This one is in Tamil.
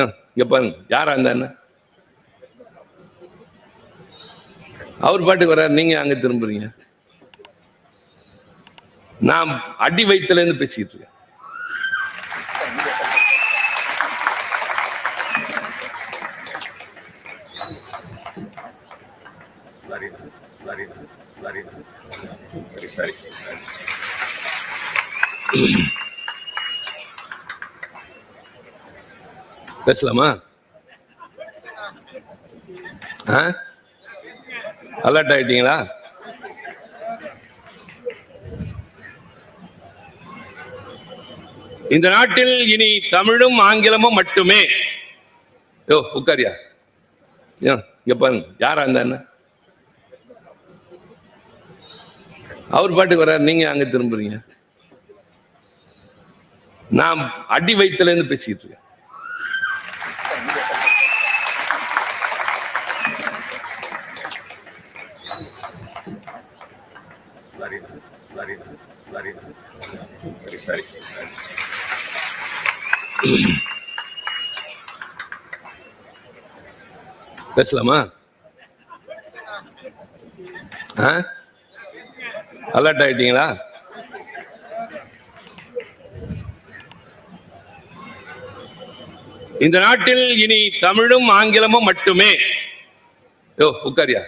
ஏன்? பாருங்க. யாரா இருந்தா என்ன? அவர் பாட்டுக்கு வர்றாரு. நீங்க அங்க திரும்புறீங்க. நான் அடி வயித்துல இருந்து பேசிக்கிட்டு இருக்கேன். பேசலாமா? ஆ? அலர்ட் ஆயிட்டீங்களா? இந்த நாட்டில் இனி தமிழும் ஆங்கிலமும் மட்டுமே. யோ உட்காரியா? ஏன் இங்க பாருங்க. யாரா இருந்தா என்ன அவர் பாட்டுக்கு வர்றாரு. நீங்க அங்க திரும்புறீங்க. நான் அடி வயிற்றுல இருந்து பேசிக்கிட்டு இருக்கேன். பேசலாமா? ஆ? அலர்ட் ஆயிட்டீங்களா? இந்த நாட்டில் இனி தமிழும் ஆங்கிலமும் மட்டுமே. யோ உட்காரியா?